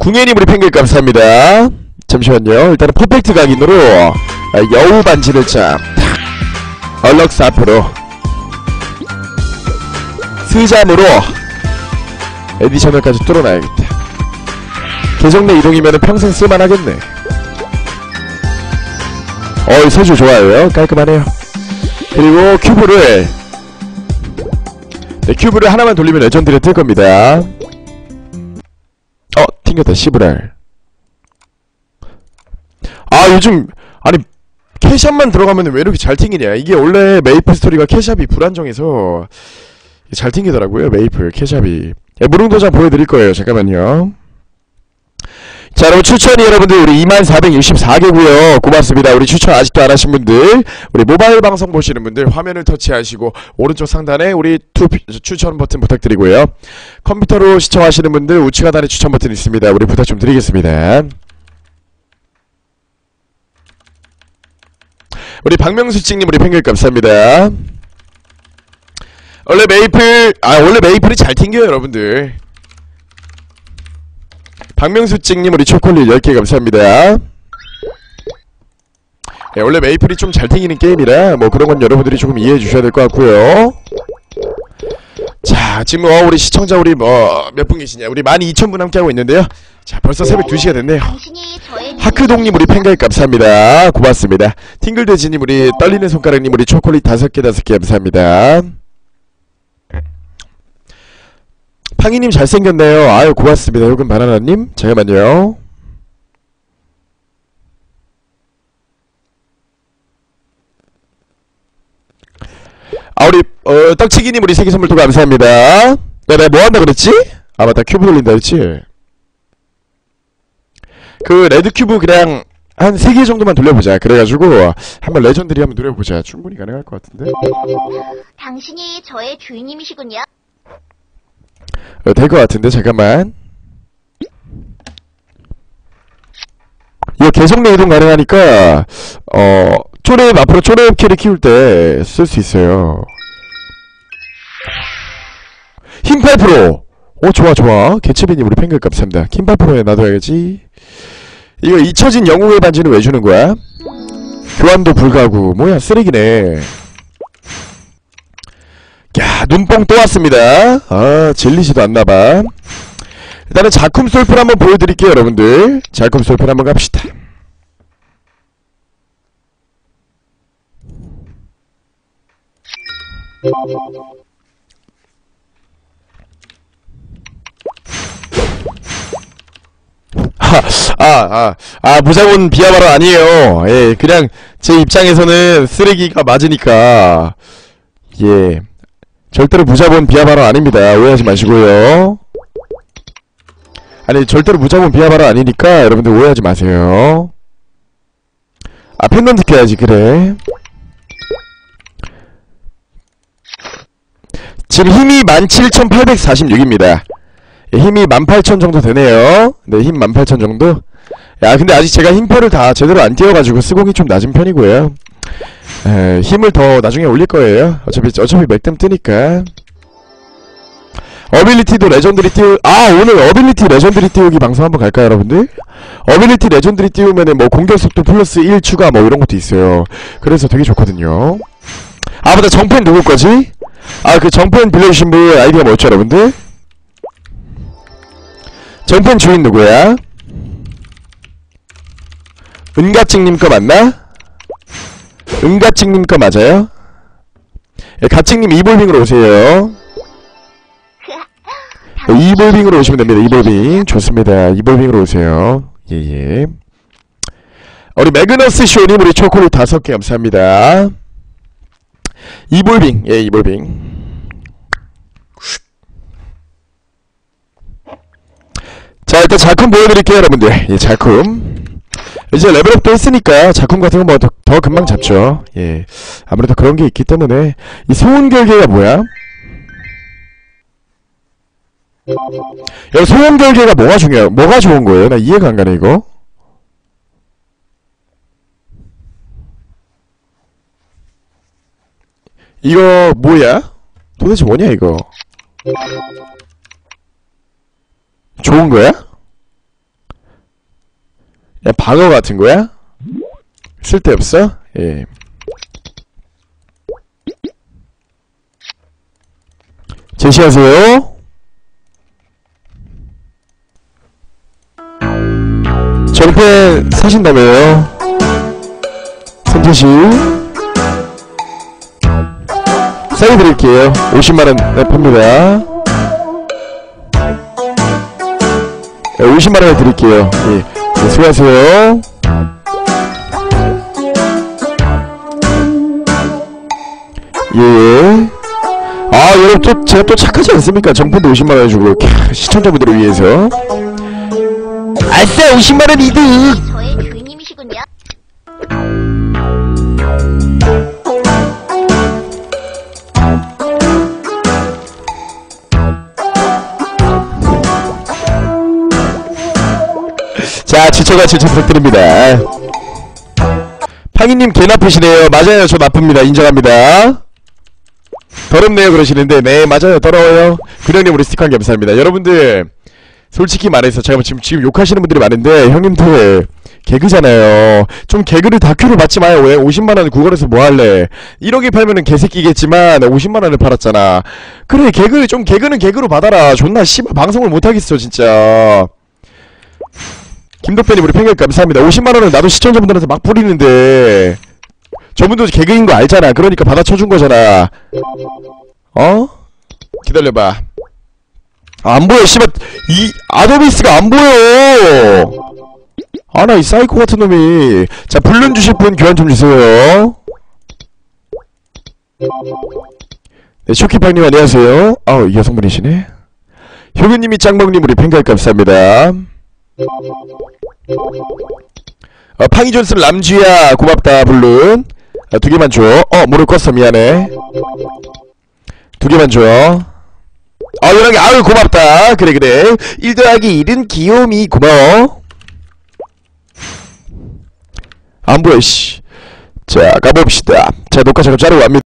궁예님 우리 팬글 감사합니다. 잠시만요. 일단은 퍼펙트 각인으로 아, 여우 반지를 쫙 탁. 얼럭스 앞으로 스잠으로 에디셔널까지 뚫어놔야겠다. 계정 내 이동이면 평생 쓸만하겠네. 어이 세주 좋아요. 깔끔하네요. 그리고 큐브를 네, 큐브를 하나만 돌리면 레전드를 뜰 겁니다. 어, 튕겼다, 시브랄. 아, 요즘, 아니, 캐샵만 들어가면 왜 이렇게 잘 튕기냐. 이게 원래 메이플 스토리가 캐샵이 불안정해서 잘 튕기더라고요, 메이플, 캐샵이. 예, 무릉도장 보여드릴 거예요, 잠깐만요. 자 여러분 추천이 여러분들 우리 2464개고요. 고맙습니다. 우리 추천 아직도 안 하신 분들 우리 모바일 방송 보시는 분들 화면을 터치하시고 오른쪽 상단에 우리 투 추천 버튼 부탁드리고요. 컴퓨터로 시청하시는 분들 우측 하단에 추천 버튼 있습니다. 우리 부탁 좀 드리겠습니다. 우리 박명수 찍님 우리 팬글 감사합니다. 원래 메이플 아 원래 메이플이 잘 튕겨요 여러분들 박명수 찍님 우리 초콜릿 10개 감사합니다. 예, 원래 메이플이 좀 잘 튕기는 게임이라 뭐 그런 건 여러분들이 조금 이해해 주셔야 될 것 같고요. 자 지금 어, 우리 시청자 우리 뭐 몇 분 계시냐? 우리 12,000분 함께 하고 있는데요. 자 벌써 새벽 2시가 됐네요. 하크동님 우리 팬가입 감사합니다. 고맙습니다. 팅글돼지님 우리 떨리는 손가락님 우리 초콜릿 다섯 개 다섯 개 감사합니다 팡이님 잘생겼네요. 아유 고맙습니다. 요금 바나나님 잠깐만요. 아 우리 어 떡치기님 우리 세계 선물 또 감사합니다. 네네 뭐한다 그랬지? 아 맞다. 큐브 돌린다 그랬지? 그 레드 큐브 그냥 한 3개 정도만 돌려보자. 그래가지고 한번 레전드리 한번 노려보자. 충분히 가능할 것 같은데. 당신이 저의 주인님이시군요. 어, 될것 같은데 잠깐만. 이거 계속 내 이동 가능하니까 어 쪼렙 앞으로 쪼렙 캐리 키울 때 쓸 수 있어요. 힘 8%! 오 좋아 좋아. 개츠비님 우리 팬글 감사합니다. 힘 8%에 놔둬야지? 이거 잊혀진 영웅의 반지는 왜 주는 거야? 교환도 불가고 뭐야 쓰레기네 야 눈뽕 또 왔습니다. 아 질리지도 않나봐. 일단은 작품 솔플 한번 보여드릴게요 여러분들. 작품 솔플 한번 갑시다. 아, 아, 아, 무자본 비하바로 아니에요. 예, 그냥 제 입장에서는 쓰레기가 맞으니까, 예, 절대로 무자본 비하바로 아닙니다. 오해하지 마시고요. 아니, 절대로 무자본 비하바로 아니니까 여러분들 오해하지 마세요. 아, 팬던트 켜야지, 그래. 지금 힘이 17,846입니다. 예, 힘이 18,000 정도 되네요. 네, 힘 18,000 정도. 야, 근데 아직 제가 힘표를 다 제대로 안 띄워가지고 스공이 좀 낮은 편이고요. 에, 힘을 더 나중에 올릴 거예요. 어차피 어차피 맥댐 뜨니까. 어빌리티도 레전드리 띄우 아 오늘 어빌리티 레전드리 띄우기 방송 한번 갈까요 여러분들? 어빌리티 레전드리 띄우면은 뭐 공격 속도 플러스 1 추가 뭐 이런 것도 있어요 그래서 되게 좋거든요 아 맞다 정팬 누구 거지? 아 그 정팬 빌려주신 분 아이디가 뭐였죠 여러분들? 정팬 주인 누구야? 은가찡님 거 맞나? 은가찡님 거 맞아요? 예, 가찡님 이볼빙으로 오세요. 어, 이볼빙으로 오시면 됩니다. 이볼빙. 좋습니다. 이볼빙으로 오세요. 예예. 우리 매그너스 쇼님 우리 초콜릿 다섯 개 감사합니다. 이볼빙. 예 이볼빙. 자 일단 작품 보여드릴게요 여러분들. 예 작품 이제 레벨업도 했으니까 작품 같은 거뭐더 금방 잡죠 예 아무래도 그런 게 있기 때문에 이 소원 결계가 뭐야? 야 소원 결계가 뭐가 중요해 뭐가 좋은 거예요? 나 이해가 안 가네 이거 이거 뭐야? 도대체 뭐냐 이거 좋은 거야? 야, 방어 같은 거야? 쓸데없어? 예. 제시하세요. 정펜 사신다며요. 선재씨. 사인 드릴게요. 50만원 네, 팝니다. 네, 50만원에 드릴게요. 예. 네, 수고하세요. 예, 예. 아, 여러분, 또, 제가 또 착하지 않습니까? 정품도 50만원 주고, 캬, 시청자분들을 위해서. 아싸, 50만원 이득! 저의 주인님이시군요. 자, 지쳐가 질쳐 부탁드립니다. 팡이님 개 나쁘시네요. 맞아요, 저 나쁩니다. 인정합니다. 더럽네요, 그러시는데, 네, 맞아요, 더러워요. 구령님 우리 스티커 감사합니다. 여러분들, 솔직히 말해서 제가 지금, 지금 욕하시는 분들이 많은데, 형님들, 개그잖아요. 좀 개그를 다큐를 받지 마요. 왜 50만원 구걸해서 뭐 할래? 1억에 팔면은 개새끼겠지만, 50만원을 팔았잖아. 그래, 개그, 좀 개그는 개그로 받아라. 존나 씨발 방송을 못하겠어, 진짜. 김덕배님 우리 팬결 감사합니다. 50만원을 나도 시청자분들한테 막 뿌리는데 저분도 개그인 거 알잖아. 그러니까 받아쳐준 거잖아. 어? 기다려봐. 아, 안 보여, 씨발. 이, 아도비스가 안 보여! 아, 나 이 사이코 같은 놈이. 자, 불륜 주실 분 교환 좀 주세요. 네, 쇼키팡님 안녕하세요. 아우, 이 여성분이시네. 효근님이 짱먹님 우리 팬결 감사합니다. 어, 팡이 존슨 람쥐야 고맙다 블룬. 어, 두 개만 줘어 모를 껐어 미안해. 두 개만 줘. 어, 연하게 아유 고맙다. 그래 그래. 1 더하기 1은 귀요미 고마워. 안 보여 씨자 가봅시다. 자 녹화 잠깐 자르고 갑니다